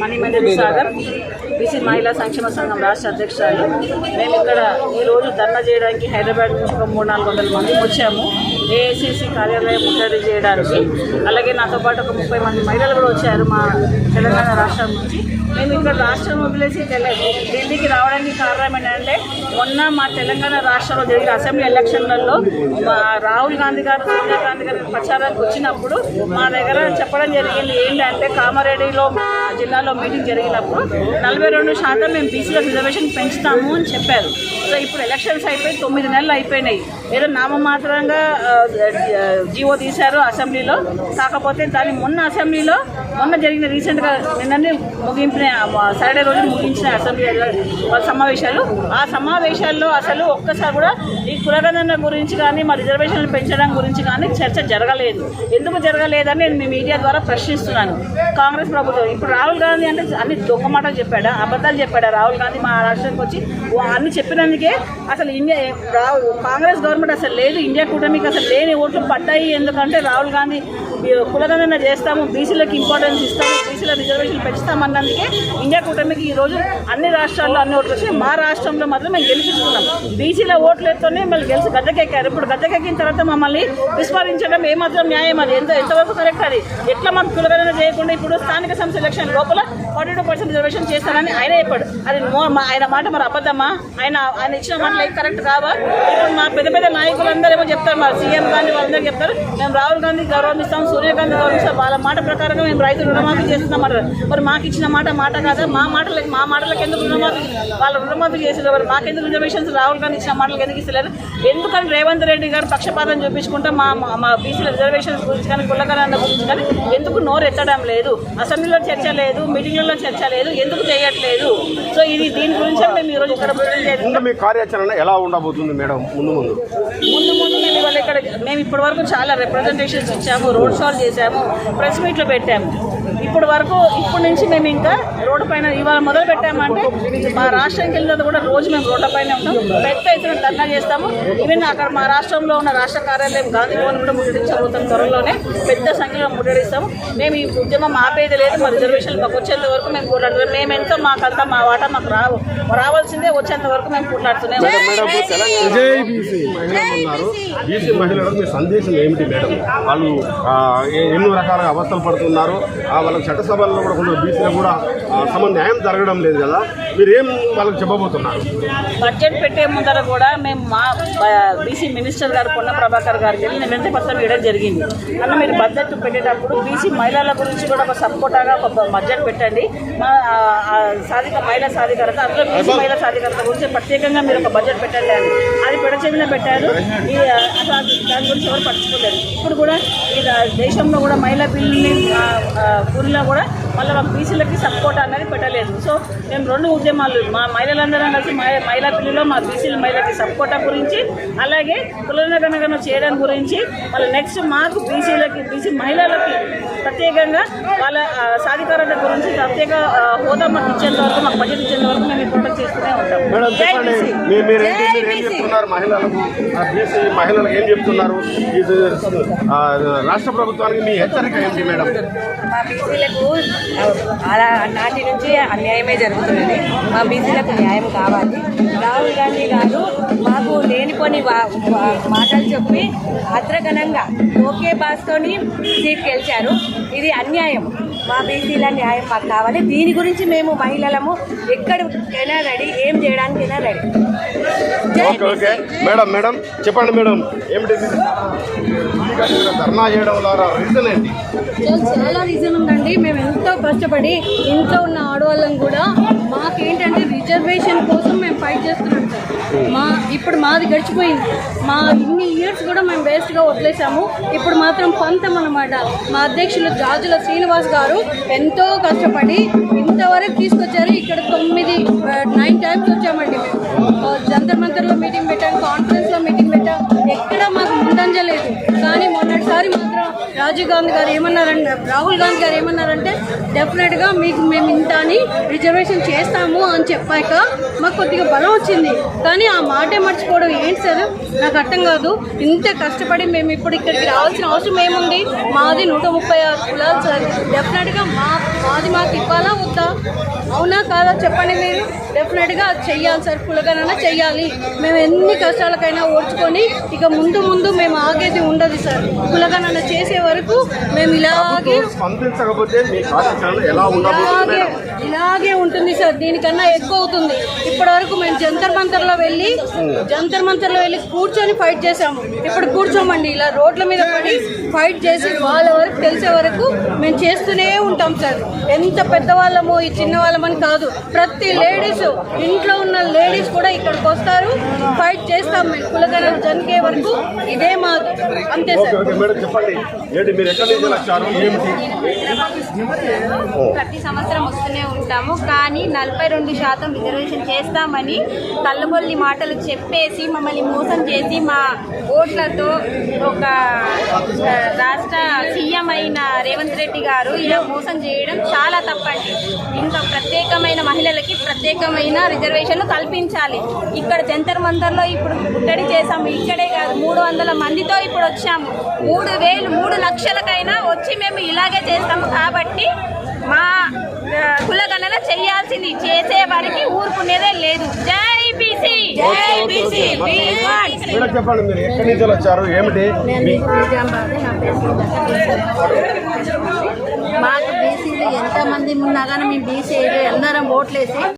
Manimanjari Sagar BC మహిళా సంక్షేమ సంఘం రాష్ట్ర అధ్యక్షురాలు. మేము ఇక్కడ ఈరోజు ధర్నా చేయడానికి హైదరాబాద్ నుంచి ఒక మూడు నాలుగు వందల మంది వచ్చాము. ఏఐసిసి కార్యాలయం ముట్టడి చేయడానికి. అలాగే నాతో పాటు ఒక ముప్పై మంది మహిళలు కూడా వచ్చారు మా తెలంగాణ రాష్ట్రం నుంచి. మేము ఇక్కడ రాష్ట్రం వదిలేసి ఢిల్లీకి రావడానికి కారణం ఏంటంటే మొన్న మా తెలంగాణ రాష్ట్రంలో జరిగిన అసెంబ్లీ ఎలక్షన్లలో మా రాహుల్ గాంధీ గారు సోనియా గాంధీ గారు ప్రచారానికి వచ్చినప్పుడు మా దగ్గర చెప్పడం జరిగింది ఏంటంటే కామారెడ్డిలో మా జిల్లాలో మీటింగ్ జరిగినప్పుడు నలభై రెండు శాతం మేము బీసీలో రిజర్వేషన్ పెంచుతాము అని చెప్పారు. సో ఇప్పుడు ఎలక్షన్స్ అయిపోయి తొమ్మిది నెలలు అయిపోయినాయి. ఏదో నామమాత్రంగా జీవో తీశారు అసెంబ్లీలో. కాకపోతే దాని మొన్న అసెంబ్లీలో మొన్న జరిగిన రీసెంట్గా నిన్ననే ముగించిన సాటర్డే రోజు ముగించిన అసెంబ్లీ సమావేశాలు. ఆ సమావేశాల్లో అసలు ఒక్కసారి కూడా ఈ కులగణన గురించి కానీ మా రిజర్వేషన్లు పెంచడం గురించి కానీ చర్చ జరగలేదు. ఎందుకు జరగలేదని నేను మీ మీడియా ద్వారా ప్రశ్నిస్తున్నాను. కాంగ్రెస్ ప్రభుత్వం ఇప్పుడు రాహుల్ గాంధీ అంటే అన్ని దొంగ మాటలు చెప్పాడా అబద్ధాలు చెప్పాడా రాహుల్ గాంధీ మా రాష్ట్రానికి వచ్చి? అన్ని చెప్పినందుకే అసలు ఇండియా రా- కాంగ్రెస్ గవర్నమెంట్ అసలు లేదు ఇండియా కూటమికి అసలు లేని ఓట్లు పడ్డాయి. ఎందుకంటే రాహుల్ గాంధీ కులగణన చేస్తాము బీసీలకు ఇంపార్టెన్స్ ఇస్తాము బీసీల రిజర్వేషన్ పెంచుతామన్నందుకే ఇండియా కూటమికి ఈ అన్ని రాష్ట్రాల్లో అన్ని ఓట్లు వచ్చి మా రాష్ట్రంలో మాత్రం మేము గెలిపిస్తున్నాం బీసీల ఓట్లతోనే మళ్ళీ గెలిచి గద్దెకెక్కారు. ఇప్పుడు గద్దెకెక్కిన తర్వాత మమ్మల్ని విస్మరించడం ఏమాత్రం న్యాయం అది. ఎంత ఎంతవరకు కరెక్ట్ అది? ఎట్లా మనం కులగణన చేయకుండా ఇప్పుడు స్థానిక సంస్థ ఎలక్షన్ లోపల ఫార్టీ టూ పర్సెంట్ రిజర్వేషన్ చేస్తానని ఆయన చెప్పాడు. అది ఆయన మాట మరి అబద్ధమా? ఆయన ఆయన ఇచ్చిన మాట లైక్ కరెక్ట్ కావా ఇప్పుడు మా పెద్ద పెద్ద నాయకులందరూ ఏమో చెప్తారు మరి సీఎం గాంధీ వాళ్ళందరూ చెప్తారు మేము రాహుల్ గాంధీ గౌరవిస్తాం సోనియా గాంధీ గౌరవిస్తాం వాళ్ళ మాట ప్రకారంగా మేము రైతు రుణమాఫీ చేస్తున్నామంటారు మరి మాకు ఇచ్చిన మాట మాట కాదా? మా మాటలకి మా మాటలకు ఎందుకు రుణమాఫీ వాళ్ళ రుణమాఫీ చేసిన మరి మాకెందుకు రిజర్వేషన్స్? రాహుల్ గాంధీ ఇచ్చిన మాటలకు ఎందుకు ఇస్తలేరు? ఎందుకని రేవంత్ రెడ్డి గారు పక్షపాతం చూపించుకుంటా మా మా- బీసీల రిజర్వేషన్స్ గురించి కానీ కులకరణ గురించి కానీ ఎందుకు నోరు ఎత్తడం లేదు? అసెంబ్లీలో చర్చ లేదు మీటింగ్లలో చర్చ లేదు ఎందుకు చేయట్లేదు? సో ఇది దీని గురించి మేము ఈరోజు ఇక్కడ. ఇంకా మీ కార్యాచరణ ఎలా ఉండబోతుంది మేడం? ముందు ముందు. ముందు ముందు మేము ఇవాళ ఇక్కడ మేము ఇప్పటి వరకు చాలా రిప్రజెంటేషన్స్ ఇచ్చాము రోడ్ షోలు చేశాము ప్రెస్ మీట్లు పెట్టాము. ఇప్పటి వరకు ఇప్పటి నుంచి మేము ఇంకా రోడ్డు పైన ఇవాళ మొదలు పెట్టామంటే మా రాష్ట్రంకి వెళ్ళిన తర్వాత కూడా రోజు మేము రోడ్ల పైన ఉంటాం. పెద్ద ఎత్తున ధర్నా చేస్తాము. ఈవెన్ అక్కడ మా రాష్ట్రంలో ఉన్న రాష్ట్ర కార్యాలయం గాంధీ భవన్ కూడా ముట్టడించబోతాం త్వరలోనే పెద్ద సంఖ్యలో ముట్టడిస్తాము. మేము ఈ ఉద్యమం ఆపేది లేదు. మా రిజర్వేషన్ మాకు వచ్చేంత వరకు మేము పోరాడుతున్నాం. మేము ఎంతో మాకంతా మా వాటా మాకు రావు. రావాల్సిందే వచ్చేంత వరకు మేము పోట్లాడుతూనే ఉంటాం. Madam Telangana BC! మహిళలు ఉన్నారు బీసీ మహిళలకు మీ సందేశం ఏమిటి మేడం? వాళ్ళు ఎన్నో రకాలుగా అవస్థలు పడుతున్నారు. ఆ, వాళ్ళకి చట్టసభల్లో కూడా కొందరు బీసీలకు కూడా సమ న్యాయం జరగడం లేదు కదా. మీరు ఏం వాళ్ళకి చెప్పబోతున్నారు? బడ్జెట్ పెట్టే ముందర కూడా మేము మా బీసీ మినిస్టర్ గారు పొన్న ప్రభాకర్ గారికి వెళ్ళి నేను వెంటనే పత్రం ఇవ్వడం జరిగింది. అన్న మీరు బడ్జెట్ పెట్టేటప్పుడు బీసీ మహిళల గురించి కూడా ఒక సపోర్టాగా ఒక బడ్జెట్ పెట్టండి. మా సాధిక మహిళా సాధికారత అందులో బీసీ మహిళా సాధికారత గురించి ప్రత్యేకంగా మీరు ఒక బడ్జెట్ పెట్టండి అని. అది పెడచెవిన పెట్టారు. ఈ దాని గురించి ఎవరు పట్టించుకోలేదు. ఇప్పుడు కూడా దేశంలో కూడా మహిళా బిల్లుని ఊరిలో కూడా మళ్ళీ మాకు బీసీలకి సపోర్ట్ అనేది పెట్టలేదు. సో మేము రెండు ఉద్యమాలు మా మహిళలందరం కలిసి మహి- మహిళా బిల్లులో మా బీసీల మహిళకి సపోర్ట్ గురించి అలాగే కులనగనగన చేయడం గురించి మళ్ళీ నెక్స్ట్ మాకు బీసీలకి బీసీ మహిళలకి ప్రత్యేకంగా వాళ్ళ సాధికారత గురించి ప్రత్యేక హోదా మాకు ఇచ్చేంత వరకు మాకు బడ్జెట్ ఇచ్చేంత వరకు మేము ప్రొటెక్ట్ చేస్తూనే ఉంటాం. చెప్తున్నారు మహిళలకు ఆ, బీసీ మహిళలకు ఏం చెప్తున్నారు? ఇది ఆ, రాష్ట్ర ప్రభుత్వానికి మీ హెచ్చరిక ఏంటి మేడం? మా బీసీలకు అలా నాటి నుంచి అన్యాయమే జరుగుతున్నది. మా బీసీలకు న్యాయం కావాలి. రాహుల్ గాంధీ గారు మాకు లేనిపోని వా- మాటలు చెప్పి అద్రగణంగా ఓకే బాస్తోని సీట్ గెలిచారు. ఇది అన్యాయం. మా బీసీల న్యాయం మాకు కావాలి. దీని గురించి మేము మహిళలము ఎక్కడికైనా రెడీ ఏం చేయడానికైనా ready. Okay okay. Madam madam చెప్పండి మేడం. ఏమిటి ధర్నా చేయడం ద్వారా రీజన్ ఏంటి? చాలా రీజన్ ఉందండి. మేము ఎంతో కష్టపడి ఇంట్లో ఉన్న ఆడవాళ్ళం కూడా మాకేంటంటే రిజర్వేషన్ కోసం మేము ఫైట్ చేస్తున్నాం సార్. మా ఇప్పుడు మాది గడిచిపోయింది. మా ఇన్ని ఇయర్స్ కూడా మేము వేస్ట్గా వదిలేసాము. ఇప్పుడు మాత్రం పంతం అనమాట మా అధ్యక్షులు జాజుల శ్రీనివాస్ గారు ఎంతో కష్టపడి ఇంతవరకు తీసుకొచ్చారు. ఇక్కడ తొమ్మిది నైన్ టైమ్స్ ఆ, జంతర్ మీటింగ్ పెట్టాను కాన్ఫరెన్స్లో రాజీవ్ గాంధీ గారు ఏమన్నారంటే రాహుల్ గాంధీ గారు ఏమన్నారంటే డెఫినెట్గా మీకు మేము ఇంత అని రిజర్వేషన్ చేస్తాము అని చెప్పాక మాకు కొద్దిగా బలం వచ్చింది. కానీ ఆ మాటే మర్చిపోవడం ఏంటి సార్? నాకు అర్థం కాదు. ఇంత కష్టపడి మేము ఇప్పుడు ఇక్కడికి రావాల్సిన అవసరం ఏముంది? మాది నూట ముప్పై ఆరు కులాలు సార్. డెఫినెట్గా మా మాది మాకు ఇవ్వాలా వద్దా? అవునా కాదా చెప్పండి మీరు? డెఫినెట్గా అది చెయ్యాలి సార్. కులగణన చెయ్యాలి. మేము ఎన్ని కష్టాలకైనా ఓడ్చుకొని ఇక ముందు ముందు మేము ఆగేది ఉండదు సార్. కులగణన చేసే వరకు మేము ఇలాగే స్పందించకపోతే మీ ఎలా ఇలాగే ఇలాగే ఉంటుంది సార్ దీనికన్నా ఎక్కువ అవుతుంది. ఇప్పటి వరకు మేము జంతర్ మంతర్లో వెళ్ళి జంతర్ మంతర్లో వెళ్ళి కూర్చొని ఫైట్ చేసాము ఇప్పుడు కూర్చోమండి ఇలా రోడ్ల మీద పడి ఫైట్ చేసి వాళ్ళ వరకు తెలిసే వరకు మేము చేస్తూనే ఉంటాం సార్. ఎంత పెద్దవాళ్ళము ఈ చిన్న వాళ్ళమని కాదు. ప్రతి లేడీస్ ఇంట్లో ఉన్న లేడీస్ కూడా ఇక్కడికి వస్తారు. ఫైట్ చేస్తాం మేము. కులగన జనికే వరకు ఇదే మాది. అంతే సార్. ఏంటి మీరు ఎక్కడ నుంచి వచ్చారు? ఏమిటి? ప్రతి సంవత్సరం వస్తూనే ఉంటాము కానీ నలభై రెండు శాతం రిజర్వేషన్ చేస్తామని కళ్ళబొల్లి మాటలు చెప్పేసి మమ్మల్ని మోసం చేసి మా ఓట్లతో ఒక రాష్ట్ర సీఎం అయిన రేవంత్ రెడ్డి గారు ఇలా మోసం చేయడం చాలా తప్పండి. ఇంకా ప్రత్యేకమైన మహిళలకి ప్రత్యేకమైన రిజర్వేషన్లు కల్పించాలి. ఇక్కడ జంతర్ మంతర్లో ఇప్పుడు ముట్టడి చేసాము ఇక్కడే కాదు. మూడు వందల మందితో ఇప్పుడు వచ్చాము. మూడు వేలు మూడు లక్షలకైనా వచ్చి మేము ఇలాగే చేస్తాము కాబట్టి మా కులగణన చేయాల్సింది. చేసే వారికి ఊరుకునేదే లేదు. జై బీసీ! జై బీసీ! చెప్పండి మీరు ఎక్కడి నుంచి వచ్చారు? ఏమిటి? మీ- మాకు బీసీలు ఎంతమంది ఉన్నా కానీ మేము బీసీ అందరం ఓట్లేసి